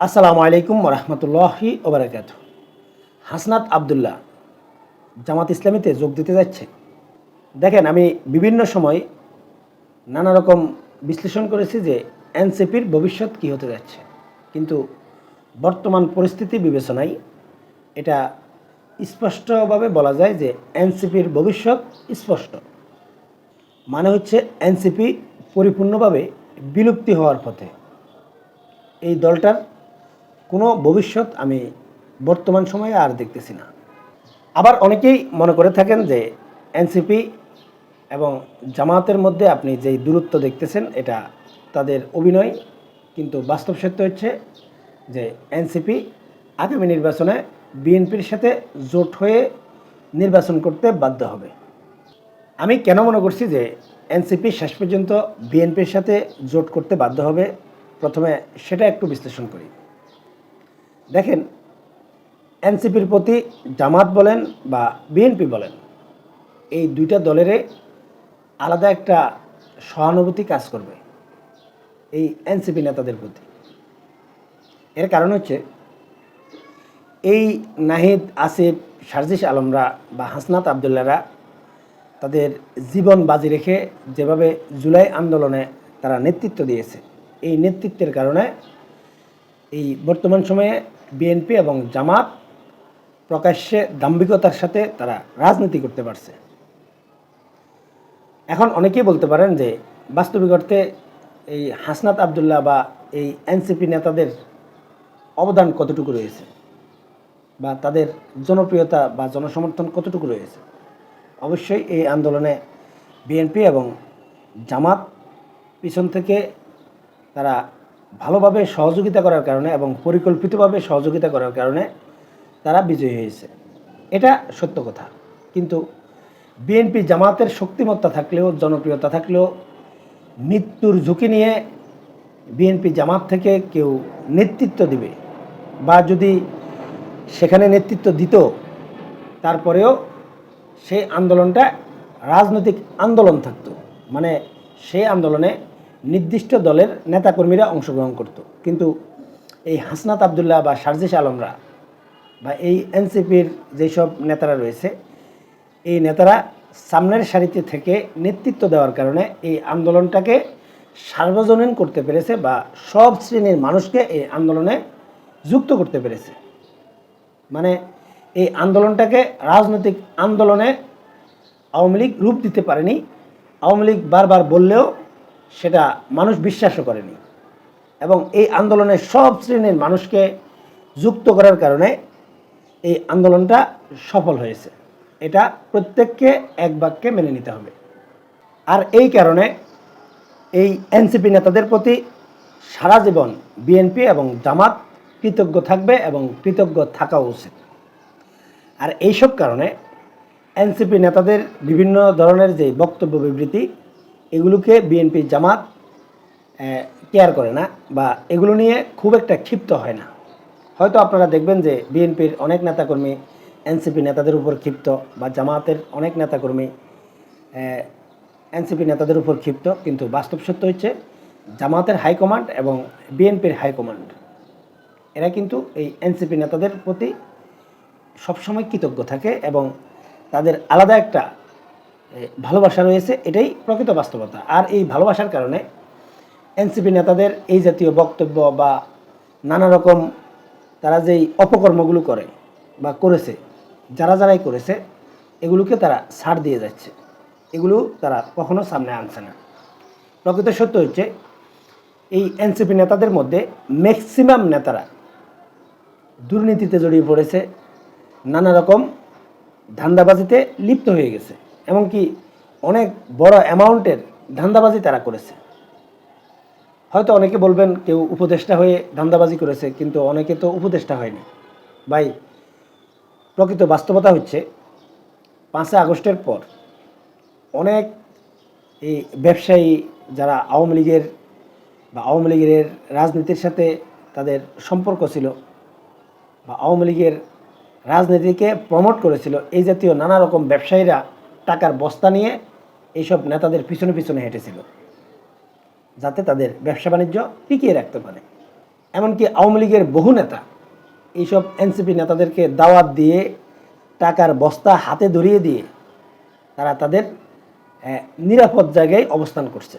আসসালামু আলাইকুম রহমতুল্লাহি ওবরাকাত। হাসনাত আবদুল্লাহ, জামাত ইসলামীতে যোগ দিতে যাচ্ছে। দেখেন, আমি বিভিন্ন সময় নানা রকম বিশ্লেষণ করেছি যে এনসিপির ভবিষ্যৎ কী হতে যাচ্ছে। কিন্তু বর্তমান পরিস্থিতি বিবেচনায় এটা স্পষ্টভাবে বলা যায় যে এনসিপির ভবিষ্যৎ স্পষ্ট। মানে হচ্ছে এনসিপি পরিপূর্ণভাবে বিলুপ্তি হওয়ার পথে। এই দলটার কোনো ভবিষ্যৎ আমি বর্তমান সময়ে আর দেখতেছি না। আবার অনেকেই মনে করে থাকেন যে এনসিপি এবং জামায়াতের মধ্যে আপনি যেই দূরত্ব দেখতেছেন, এটা তাদের অভিনয়। কিন্তু বাস্তব সত্য হচ্ছে যে এনসিপি আগামী নির্বাচনে বিএনপির সাথে জোট হয়ে নির্বাচন করতে বাধ্য হবে। আমি কেন মনে করছি যে এনসিপি শেষ পর্যন্ত বিএনপির সাথে জোট করতে বাধ্য হবে? প্রথমে সেটা একটু বিশ্লেষণ করি। দেখেন, এনসিপির প্রতি জামাত বলেন বা বিএনপি বলেন, এই দুইটা দলেরে আলাদা একটা সহানুভূতি কাজ করবে এই এনসিপি নেতাদের প্রতি। এর কারণ হচ্ছে, এই নাহিদ, আসিফ, সার্জিস আলমরা বা হাসনাত আবদুল্লারা তাদের জীবন বাজি রেখে যেভাবে জুলাই আন্দোলনে তারা নেতৃত্ব দিয়েছে, এই নেতৃত্বের কারণে এই বর্তমান সময়ে বিএনপি এবং জামাত প্রকাশ্যে দাম্ভিকতার সাথে তারা রাজনীতি করতে পারছে। এখন অনেকেই বলতে পারেন যে বাস্তবিক অর্থে এই হাসনাত আবদুল্লাহ বা এই এনসিপি নেতাদের অবদান কতটুকু রয়েছে বা তাদের জনপ্রিয়তা বা জনসমর্থন কতটুকু রয়েছে? অবশ্যই এই আন্দোলনে বিএনপি এবং জামাত পিছন থেকে তারা ভালোভাবে সহযোগিতা করার কারণে এবং পরিকল্পিতভাবে সহযোগিতা করার কারণে তারা বিজয়ী হয়েছে। এটা সত্য কথা। কিন্তু বিএনপি জামাতের শক্তিমত্তা থাকলেও, জনপ্রিয়তা থাকলেও, মৃত্যুর ঝুঁকি নিয়ে বিএনপি জামাত থেকে কেউ নেতৃত্ব দিবে বা যদি সেখানে নেতৃত্ব দিত, তারপরেও সেই আন্দোলনটা রাজনৈতিক আন্দোলন থাকতো। মানে সেই আন্দোলনে নির্দিষ্ট দলের নেতাকর্মীরা অংশগ্রহণ করত। কিন্তু এই হাসনাত আবদুল্লাহ বা সার্জিস আলমরা বা এই এনসিপির যেসব নেতারা রয়েছে, এই নেতারা সামনের সারিতে থেকে নেতৃত্ব দেওয়ার কারণে এই আন্দোলনটাকে সার্বজনীন করতে পেরেছে বা সব শ্রেণির মানুষকে এই আন্দোলনে যুক্ত করতে পেরেছে। মানে এই আন্দোলনটাকে রাজনৈতিক আন্দোলনে আওয়ামী লীগ রূপ দিতে পারেনি। আওয়ামী লীগ বারবার বললেও সেটা মানুষ বিশ্বাসও করেনি। এবং এই আন্দোলনের সব শ্রেণির মানুষকে যুক্ত করার কারণে এই আন্দোলনটা সফল হয়েছে। এটা প্রত্যেককে এক বাক্যে মেনে নিতে হবে। আর এই কারণে এই এনসিপি নেতাদের প্রতি সারা জীবন বিএনপি এবং জামাত কৃতজ্ঞ থাকবে এবং কৃতজ্ঞ থাকা উচিত। আর এইসব কারণে এনসিপি নেতাদের বিভিন্ন ধরনের যে বক্তব্য বিবৃতি এগুলোকে বিএনপি জামাত কেয়ার করে না বা এগুলো নিয়ে খুব একটা ক্ষিপ্ত হয় না। হয়তো আপনারা দেখবেন যে বিএনপির অনেক নেতাকর্মী এনসিপি নেতাদের উপর ক্ষিপ্ত বা জামাতের অনেক নেতাকর্মী এনসিপি নেতাদের উপর ক্ষিপ্ত, কিন্তু বাস্তব সত্য হচ্ছে জামাতের হাইকমান্ড এবং বিএনপির হাইকমান্ড এরা কিন্তু এই এনসিপি নেতাদের প্রতি সবসময় কৃতজ্ঞ থাকে এবং তাদের আলাদা একটা ভালোবাসা রয়েছে, এটাই প্রকৃত বাস্তবতা। আর এই ভালোবাসার কারণে এনসিপি নেতাদের এই জাতীয় বক্তব্য বা নানা রকম তারা যেই অপকর্মগুলো করে বা করেছে, যারা যারাই করেছে, এগুলোকে তারা ছাড় দিয়ে যাচ্ছে। এগুলো তারা কখনো সামনে আনছে না। প্রকৃত সত্য হচ্ছে, এই এনসিপি নেতাদের মধ্যে ম্যাক্সিমাম নেতারা দুর্নীতিতে জড়িয়ে পড়েছে, নানা রকম ধান্দাবাজিতে লিপ্ত হয়ে গেছে। এমনকি অনেক বড় অ্যামাউন্টের ধান্দাবাজি তারা করেছে। হয়তো অনেকে বলবেন কেউ উপদেষ্টা হয়ে ধান্দাবাজি করেছে, কিন্তু অনেকে তো উপদেষ্টা হয়নি। ভাই, প্রকৃত বাস্তবতা হচ্ছে পাঁচই আগস্টের পর অনেক এই ব্যবসায়ী যারা আওয়ামী লীগের বা আওয়ামী লীগের রাজনীতির সাথে তাদের সম্পর্ক ছিল বা আওয়ামী লীগের রাজনীতিকে প্রমোট করেছিল, এই জাতীয় নানা রকম ব্যবসায়ীরা টাকার বস্তা নিয়ে এইসব নেতাদের পিছনে পিছনে হেঁটেছিল, যাতে তাদের ব্যবসা বাণিজ্য টিকিয়ে রাখতে পারে। এমনকি আওয়ামী লীগের বহু নেতা এইসব এনসিপি নেতাদেরকে দাওয়াত দিয়ে, টাকার বস্তা হাতে ধরিয়ে দিয়ে তারা তাদের নিরাপদ জায়গায় অবস্থান করছে।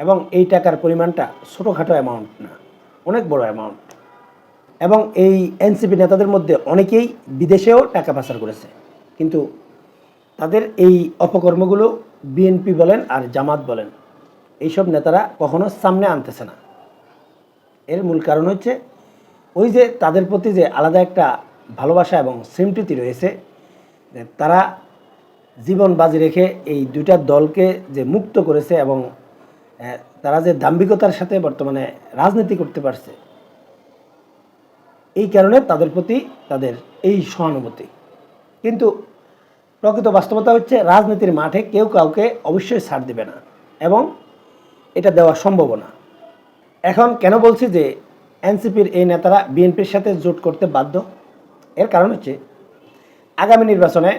এবং এই টাকার পরিমাণটা ছোটোখাটো অ্যামাউন্ট না, অনেক বড় অ্যামাউন্ট এবং এই এনসিপি নেতাদের মধ্যে অনেকেই বিদেশেও টাকা পাচার করেছে। কিন্তু তাদের এই অপকর্মগুলো বিএনপি বলেন আর জামাত বলেন, এইসব নেতারা কখনো সামনে আনতেছে না। এর মূল কারণ হচ্ছে, ওই যে তাদের প্রতি যে আলাদা একটা ভালোবাসা এবং সিমপ্রীতি রয়েছে তারা জীবন বাজি রেখে এই দুইটা দলকে যে মুক্ত করেছে এবং তারা যে দাম্ভিকতার সাথে বর্তমানে রাজনীতি করতে পারছে, এই কারণে তাদের প্রতি তাদের এই সহানুভূতি। কিন্তু প্রকৃত বাস্তবতা হচ্ছে রাজনীতির মাঠে কেউ কাউকে অবশ্যই ছাড় দেবে না এবং এটা দেওয়া সম্ভব না। এখন কেন বলছি যে এনসিপির এই নেতারা বিএনপির সাথে জোট করতে বাধ্য? এর কারণ হচ্ছে আগামী নির্বাচনে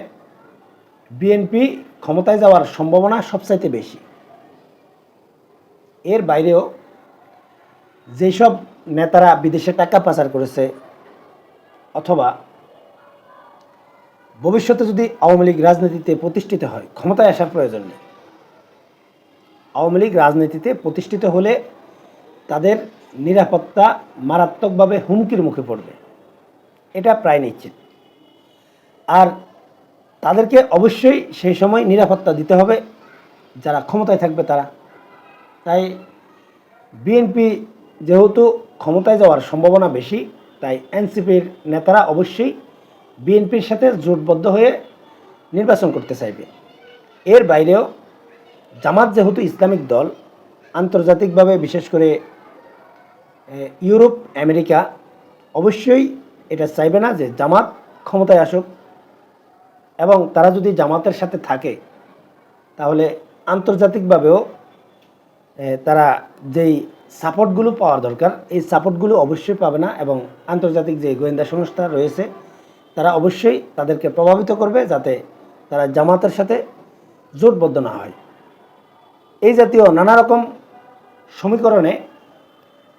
বিএনপি ক্ষমতায় যাওয়ার সম্ভাবনা সবচাইতে বেশি। এর বাইরেও যেসব নেতারা বিদেশে টাকা পাচার করেছে অথবা ভবিষ্যতে যদি আওয়ামী লীগ রাজনীতিতে প্রতিষ্ঠিত হয়, ক্ষমতায় আসার প্রয়োজন নেই। আওয়ামী লীগ রাজনীতিতে প্রতিষ্ঠিত হলে তাদের নিরাপত্তা মারাত্মকভাবে হুমকির মুখে পড়বে। এটা প্রায় নিশ্চিত। আর তাদেরকে অবশ্যই সেই সময় নিরাপত্তা দিতে হবে, যারা ক্ষমতায় থাকবে তারা। তাই বিএনপি যেহেতু ক্ষমতায় যাওয়ার সম্ভাবনা বেশি, তাই এনসিপির নেতারা অবশ্যই বিএনপির সাথে জোটবদ্ধ হয়ে নির্বাচন করতে চাইবে। এর বাইরেও জামাত যেহেতু ইসলামিক দল, আন্তর্জাতিকভাবে বিশেষ করে ইউরোপ, আমেরিকা, অবশ্যই এটা চাইবে না যে জামাত ক্ষমতায় আসুক এবং তারা যদি জামাতের সাথে থাকে, তাহলে আন্তর্জাতিকভাবেও তারা যেই সাপোর্টগুলো পাওয়ার দরকার, এই সাপোর্টগুলো অবশ্যই পাবে না এবং আন্তর্জাতিক যে গোয়েন্দা সংস্থা রয়েছে তারা অবশ্যই তাদেরকে প্রভাবিত করবে যাতে তারা জামাতের সাথে জোটবদ্ধ না হয়। এই জাতীয় নানা রকম সমীকরণে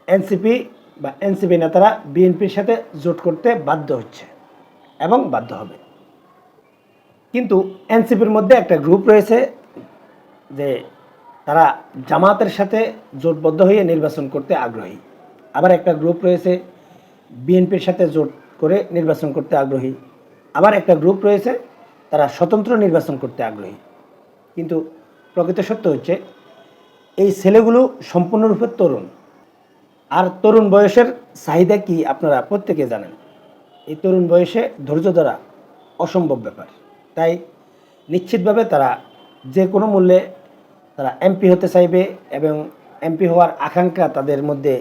এনসিপি বা এনসিপি নেতারা বিএনপির সাথে জোট করতে বাধ্য হচ্ছে এবং বাধ্য হবে। কিন্তু এনসিপির মধ্যে একটা গ্রুপ রয়েছে যে তারা জামাতের সাথে জোটবদ্ধ হয়ে নির্বাচন করতে আগ্রহী। আবার একটা গ্রুপ রয়েছে বিএনপির সাথে জোট করে নির্বাচন করতে আগ্রহী। আবার একটা গ্রুপ রয়েছে, তারা স্বতন্ত্র নির্বাচন করতে আগ্রহী। কিন্তু প্রকৃত সত্য হচ্ছে, এই ছেলেগুলো সম্পূর্ণরূপে তরুণ। আর তরুণ বয়সের চাহিদা কি আপনারা প্রত্যেকে জানেন? এই তরুণ বয়সে ধৈর্য ধরা অসম্ভব ব্যাপার। তাই নিশ্চিতভাবে তারা যে কোনো মূল্যে তারা এমপি হতে চাইবে এবং এমপি হওয়ার আকাঙ্ক্ষা তাদের মধ্যে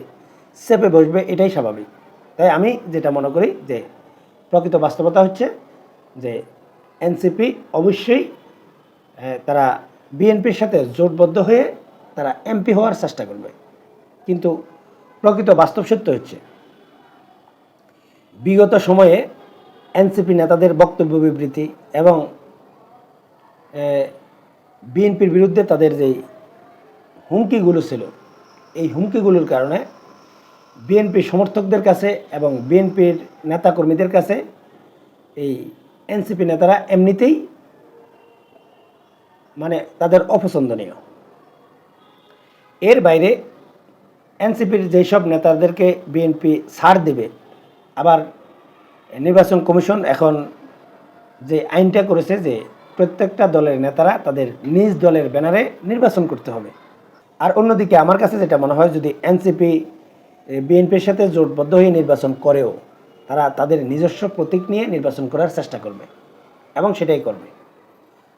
চেপে বসবে, এটাই স্বাভাবিক। তাই আমি যেটা মনে করি যে প্রকৃত বাস্তবতা হচ্ছে যে এনসিপি অবশ্যই তারা বিএনপির সাথে জোটবদ্ধ হয়ে তারা এমপি হওয়ার চেষ্টা করবে। কিন্তু প্রকৃত বাস্তব সত্য হচ্ছে, বিগত সময়ে এনসিপি নেতাদের বক্তব্য বিবৃতি এবং বিএনপির বিরুদ্ধে তাদের যেই হুমকিগুলো ছিল, এই হুমকিগুলোর কারণে বিএনপি সমর্থকদের কাছে এবং বিএনপির নেতাকর্মীদের কাছে, এই এনসিপি নেতারা এমনিতেই মানে তাদের অপছন্দনীয়। এর বাইরে এনসিপির যেসব নেতাদেরকে বিএনপি ছাড় দেবে, আবার নির্বাচন কমিশন এখন যে আইনটা করেছে যে প্রত্যেকটা দলের নেতারা তাদের নিজ দলের ব্যানারে নির্বাচন করতে হবে। আর অন্যদিকে আমার কাছে যেটা মনে হয়, যদি এনসিপি বিএনপির সাথে জোটবদ্ধ হয়ে নির্বাচন করেও তারা তাদের নিজস্ব প্রতীক নিয়ে নির্বাচন করার চেষ্টা করবে এবং সেটাই করবে।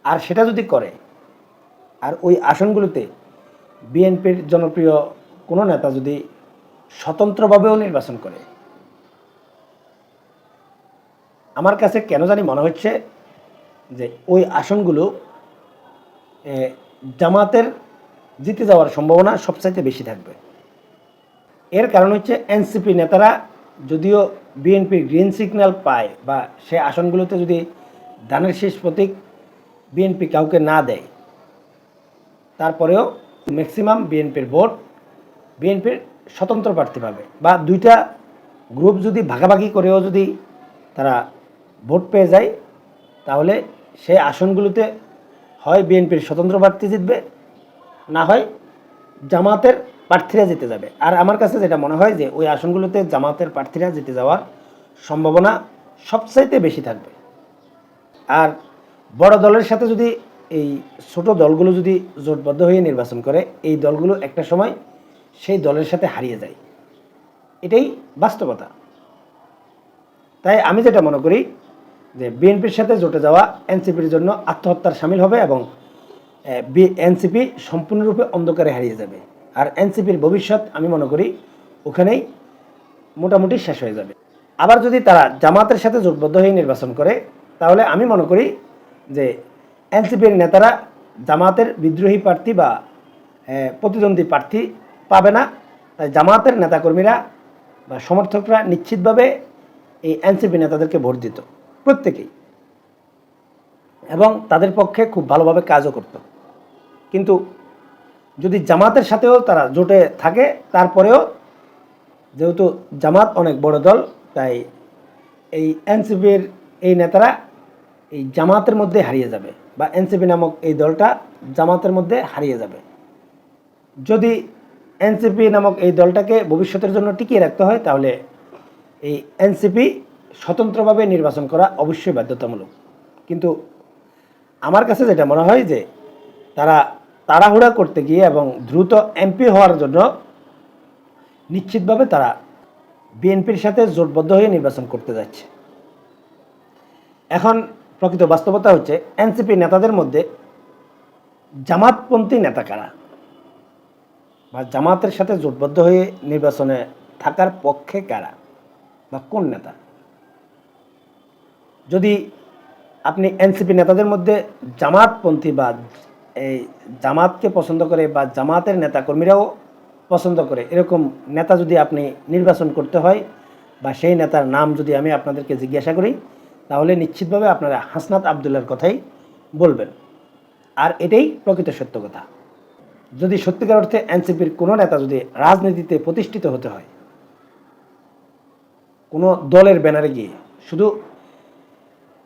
আর সেটা যদি করে, আর ওই আসনগুলোতে বিএনপির জনপ্রিয় কোনো নেতা যদি স্বতন্ত্রভাবেও নির্বাচন করে, আমার কাছে কেন জানি মনে হচ্ছে যে ওই আসনগুলো জামাতের জিতে যাওয়ার সম্ভাবনা সবচাইতে বেশি থাকবে। এর কারণ হচ্ছে এনসিপি নেতারা যদিও বিএনপি গ্রিন সিগন্যাল পায় বা সে আসনগুলোতে যদি দানের শেষ প্রতীক বিএনপি কাউকে না দেয়, তারপরেও ম্যাক্সিমাম বিএনপির ভোট বিএনপির স্বতন্ত্র প্রার্থী পাবে। বা দুইটা গ্রুপ যদি ভাগাভাগি করেও যদি তারা ভোট পেয়ে যায়, তাহলে সেই আসনগুলোতে হয় বিএনপির স্বতন্ত্র প্রার্থী জিতবে, না হয় জামাতের প্রার্থীরা জিতে যাবে। আর আমার কাছে যেটা মনে হয় যে, ওই আসনগুলোতে জামাতের প্রার্থীরা জিতে যাওয়ার সম্ভাবনা সবচাইতে বেশি থাকবে। আর বড় দলের সাথে যদি এই ছোট দলগুলো যদি জোটবদ্ধ হয়ে নির্বাচন করে, এই দলগুলো একটা সময় সেই দলের সাথে হারিয়ে যায়। এটাই বাস্তবতা। তাই আমি যেটা মনে করি যে, বিএনপির সাথে জোটে যাওয়া এনসিপির জন্য আত্মহত্যার সামিল হবে এবং এনসিপি সম্পূর্ণরূপে অন্ধকারে হারিয়ে যাবে। আর এনসিপির ভবিষ্যৎ আমি মনে করি ওখানেই মোটামুটি শেষ হয়ে যাবে। আবার যদি তারা জামাতের সাথে জোটবদ্ধ হয়ে নির্বাচন করে, তাহলে আমি মনে করি যে এনসিপির নেতারা জামাতের বিদ্রোহী প্রার্থী বা প্রতিদ্বন্দ্বী প্রার্থী পাবে না। তাই জামাতের নেতাকর্মীরা বা সমর্থকরা নিশ্চিতভাবে এই এনসিপি নেতাদেরকে ভোট দিত, প্রত্যেকেই। এবং তাদের পক্ষে খুব ভালোভাবে কাজও করত। কিন্তু যদি জামাতের সাথেও তারা জোটে থাকে, তারপরেও যেহেতু জামাত অনেক বড় দল, তাই এই এনসিপির এই নেতারা এই জামাতের মধ্যে হারিয়ে যাবে বা এনসিপি নামক এই দলটা জামাতের মধ্যে হারিয়ে যাবে। যদি এনসিপি নামক এই দলটাকে ভবিষ্যতের জন্য টিকিয়ে রাখতে হয়, তাহলে এই এনসিপি স্বতন্ত্রভাবে নির্বাচন করা অবশ্যই বাধ্যতামূলক। কিন্তু আমার কাছে যেটা মনে হয় যে তারা তাড়াহুড়া করতে গিয়ে এবং দ্রুত এমপি হওয়ার জন্য নিশ্চিতভাবে তারা বিএনপির সাথে জোটবদ্ধ হয়ে নির্বাচন করতে যাচ্ছে। এখন প্রকৃত বাস্তবতা হচ্ছে, এনসিপি নেতাদের মধ্যে জামাতপন্থী নেতা কারা? বা জামাতের সাথে জোটবদ্ধ হয়ে নির্বাচনে থাকার পক্ষে কারা? বা কোন নেতা? যদি আপনি এনসিপি নেতাদের মধ্যে জামাতপন্থী বা এই জামাতকে পছন্দ করে বা জামাতের নেতাকর্মীরাও পছন্দ করে, এরকম নেতা যদি আপনি নির্বাচন করতে হয় বা সেই নেতার নাম যদি আমি আপনাদেরকে জিজ্ঞাসা করি, তাহলে নিশ্চিতভাবে আপনারা হাসনাত আবদুল্লার কথাই বলবেন। আর এটাই প্রকৃত সত্য কথা। যদি সত্যিকার অর্থে এনসিপির কোনো নেতা যদি রাজনীতিতে প্রতিষ্ঠিত হতে হয়, কোনো দলের ব্যানারে গিয়ে শুধু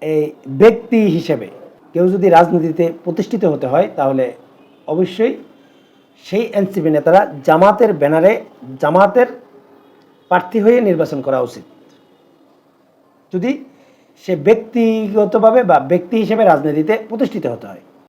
এই ব্যক্তি হিসেবে কেউ যদি রাজনীতিতে প্রতিষ্ঠিত হতে হয়, তাহলে অবশ্যই সেই এনসিপি নেতারা জামাতের ব্যানারে জামাতের প্রার্থী হয়ে নির্বাচন করা উচিত। যদি সে ব্যক্তিগতভাবে বা ব্যক্তি হিসেবে রাজনীতিতে প্রতিষ্ঠিত হতে হয়।